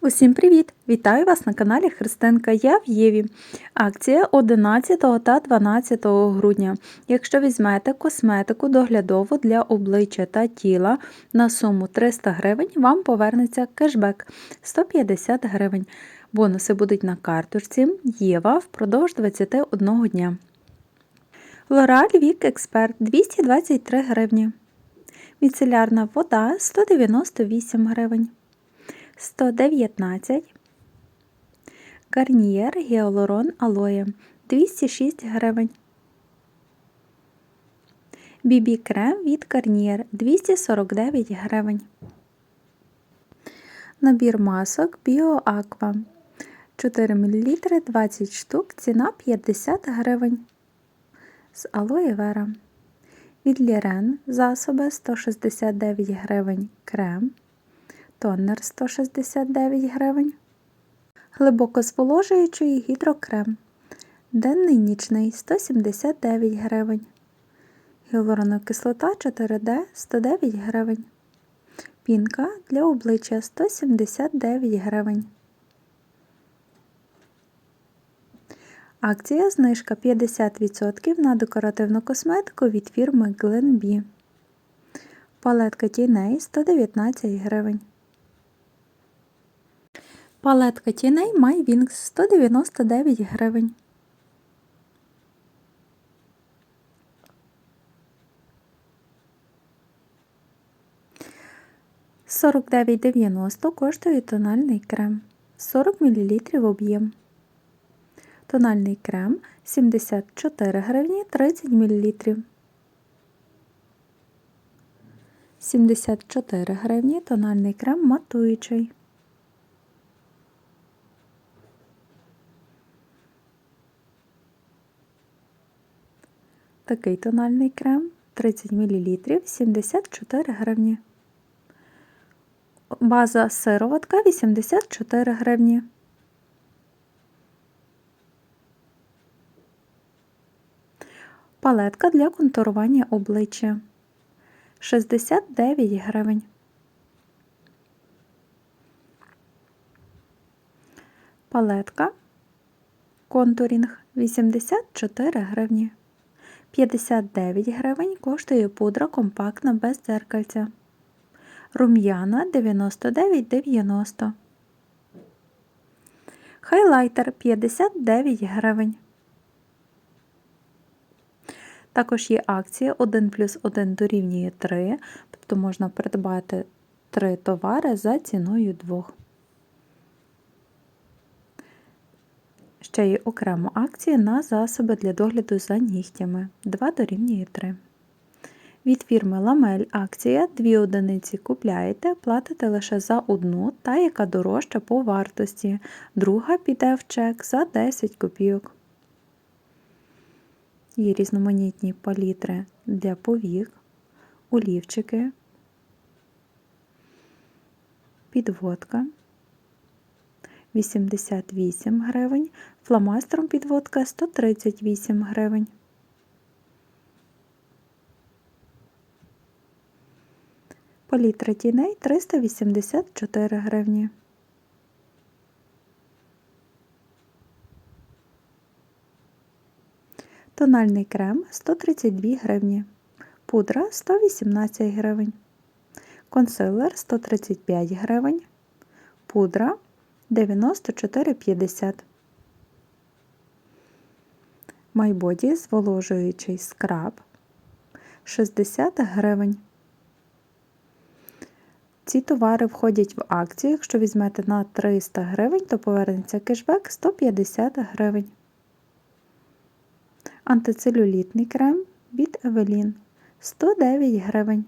Усім привіт! Вітаю вас на каналі Христинка. Я в Єві. Акція 11 та 12 грудня. Якщо візьмете косметику доглядову для обличчя та тіла на суму 300 гривень, вам повернеться кешбек 150 гривень. Бонуси будуть на карточці Єва впродовж 21 дня. L'Oreal Вік Експерт 223 гривні. Міцелярна вода 198 гривень. 119. Гарнієр Гіалурон Алоє 206 гривень. Бібі крем від Гарнієр 249 гривень. Набір масок Біоаква 4 мл 20 штук, ціна 50 гривень. З алоє вера. Від Лірен засоби 169 гривень крем тонер 169 гривень, глибоко зволожуючий гідрокрем, денний нічний 179 гривень, гіалуронова кислота 4D 109 гривень, пінка для обличчя 179 гривень. Акція знижка 50% на декоративну косметику від фірми Glenbee. Палетка тіней 119 гривень. Палетка тіней MyWings 199 гривень. Сорок дев'ять дев'яносто коштує тональний крем 40 мл об'єм. Тональний крем 74 гривні 30 мл. 74 гривні тональний крем матуючий. Такий тональний крем 30 мл 74 гривні. База сироватка 84 гривні. Палетка для контурування обличчя 69 гривень. Палетка контурінг 84 гривні. 59 гривень коштує пудра компактна без дзеркальця. Рум'яна 99,90. Хайлайтер 59 гривень. Також є акція 1 плюс 1 дорівнює 3, тобто можна придбати 3 товари за ціною 2. Ще є окремо акції на засоби для догляду за нігтями 2 дорівнює 3. Від фірми Ламель акція 2 одиниці купляєте, платите лише за одну, та яка дорожча по вартості. Друга піде в чек за 10 копійок. Є різноманітні палітри для повік, олівчики, підводка. 88 гривень, фломастером підводка 138 гривень. Палітра тіней 384 гривні. Тональний крем 132 гривні. Пудра 118 гривень. Консилер 135 гривень. Пудра 94,50. Майбоді зволожуючий скраб 60 гривень. Ці товари входять в акцію. Якщо візьмете на 300 гривень, то повернеться кешбек 150 гривень. Антицелюлітний крем від Евелін 109 гривень.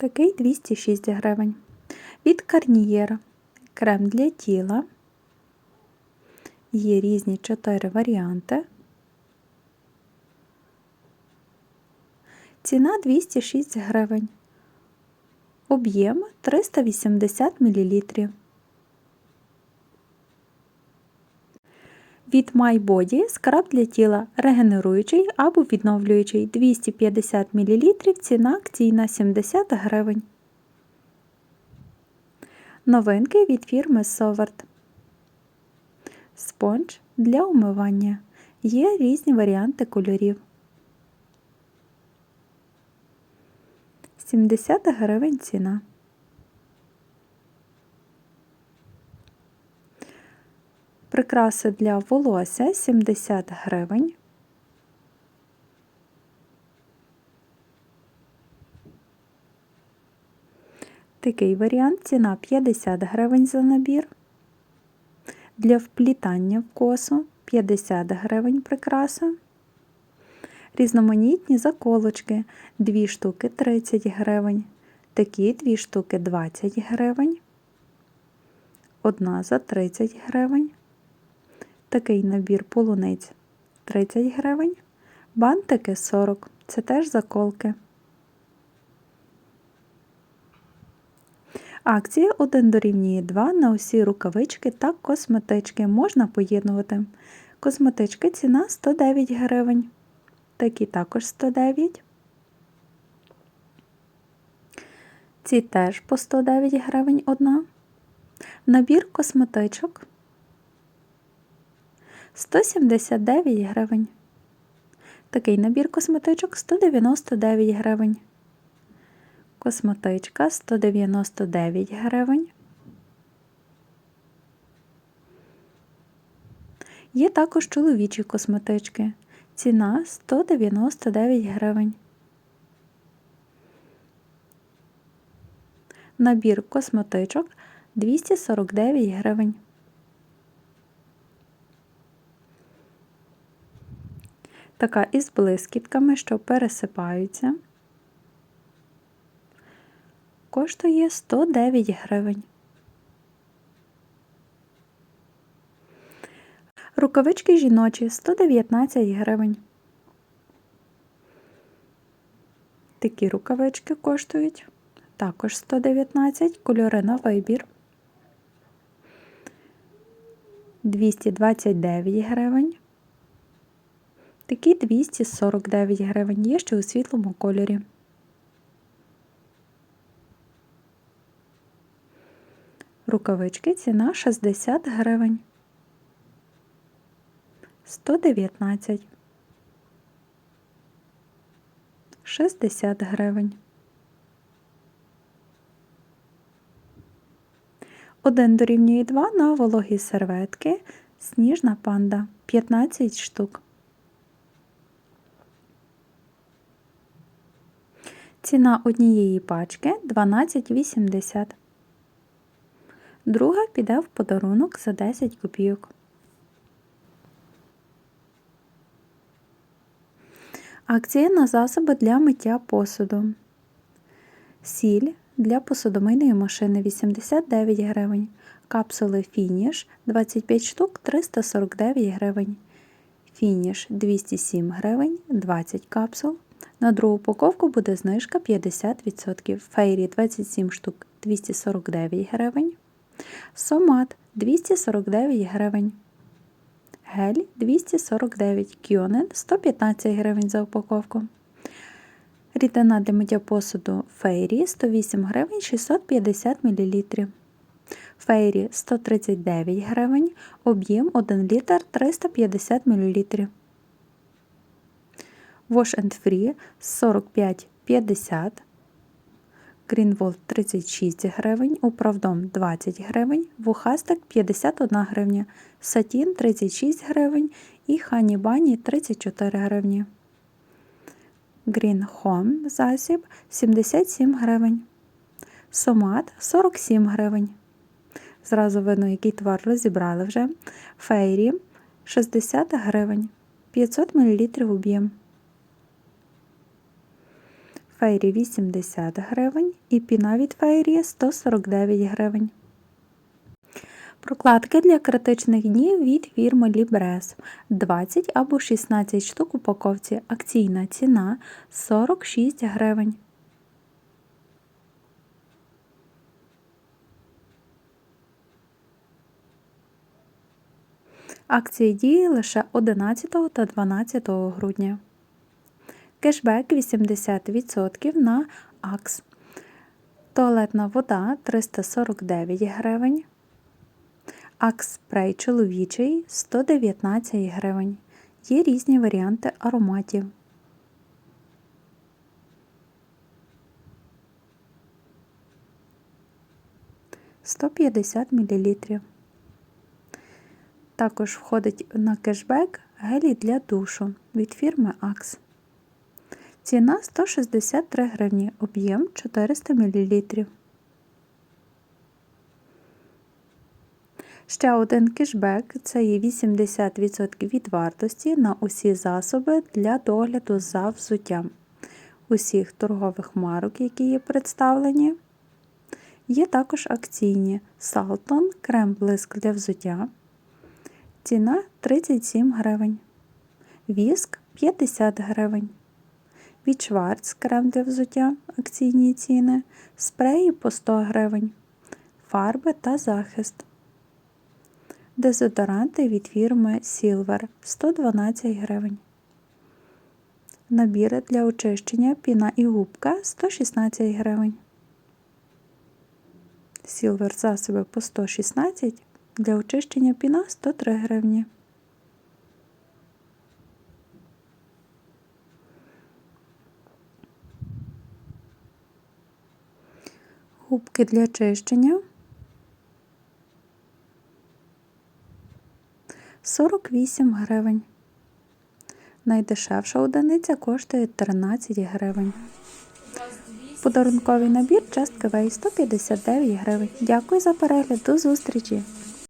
Такий 206 гривень. Від Карнієр крем для тіла. Є різні 4 варіанти. Ціна 206 гривень. Об'єм 380 мл. Від MyBody скраб для тіла регенеруючий або відновлюючий 250 мл, ціна акційна 70 гривень. Новинки від фірми Соварт. Спонж для умивання. Є різні варіанти кольорів. 70 гривень ціна. Прикраси для волосся 70 гривень. Такий варіант ціна 50 гривень за набір. Для вплітання в косу 50 гривень прикраса. Різноманітні заколочки 2 штуки 30 гривень. Такі 2 штуки 20 гривень. Одна за 30 гривень. Такий набір полуниць 30 гривень. Бантики 40. Це теж заколки. Акція 1 дорівнює 2 на усі рукавички та косметички можна поєднувати. Косметички ціна 109 гривень. Такі також 109. Ці теж по 109 гривень одна. Набір косметичок 179 гривень. Такий набір косметичок 199 гривень. Косметичка 199 гривень. Є також чоловічі косметички. Ціна 199 гривень. Набір косметичок 249 гривень. Така із блискітками, що пересипаються. Коштує 109 гривень. Рукавички жіночі 119 гривень. Такі рукавички коштують також 119 кольори на вибір. 229 гривень. Такі 249 гривень. Є ще у світлому кольорі. Рукавички ціна 60 гривень. 119. 60 гривень. Один дорівнює 2 на вологі серветки. Сніжна панда 15 штук. Ціна однієї пачки 12,80. Друга піде в подарунок за 10 копійок. Акція на засоби для миття посуду. Сіль для посудомийної машини 89 гривень. Капсули Фініш 25 штук 349 гривень. Фініш 207 гривень 20 капсул. На другу упаковку буде знижка 50%. Фейрі 27 штук 249 гривень. Сомат 249 гривень. Гель 249 Кьонен 115 гривень за упаковку. Рідина для миття посуду Фейрі 108 гривень 650 мл. Фейрі 139 гривень, об'єм 1 літр 350 мл. Wash and Free 45,50 Greenwald 36 гривень, Управдом 20 гривень, Вухастик 51 гривня, Сатін 36 гривень і Хані Бані 34 гривні. Green Home засіб 77 гривень. Сомат 47 гривень. Зразу видно, який товар розібрали вже. Фейрі 60 гривень. 500 мл об'єм. Фейрі 80 гривень і піна від фейрі 149 гривень. Прокладки для критичних днів від фірми Libres 20 або 16 штук упаковці. Акційна ціна 46 гривень. Акції діє лише 11 та 12 грудня. Кешбек 80% на АКС. Туалетна вода 349 гривень. Акс спрей чоловічий 119 гривень. Є різні варіанти ароматів. Сто п'ятдесят. Також входить на кешбек гелій для душу від фірми Axe. Ціна 163 гривні, об'єм 400 мл. Ще один кешбек це є 80% від вартості на усі засоби для догляду за взуттям. Усіх торгових марок, які є представлені. Є також акційні Salton, крем блиск для взуття. Ціна 37 гривень. Віск 50 гривень. Від Шварц крем для взуття акційні ціни, спреї по 100 гривень, фарби та захист. Дезодоранти від фірми Silver 112 гривень. Набіри для очищення піна і губка 116 гривень. Silver засоби по 116 для очищення піна 103 гривні. Губки для чищення 48 гривень. Найдешевша одиниця коштує 13 гривень. Подарунковий набір частки Вей 159 гривень. Дякую за перегляд. До зустрічі!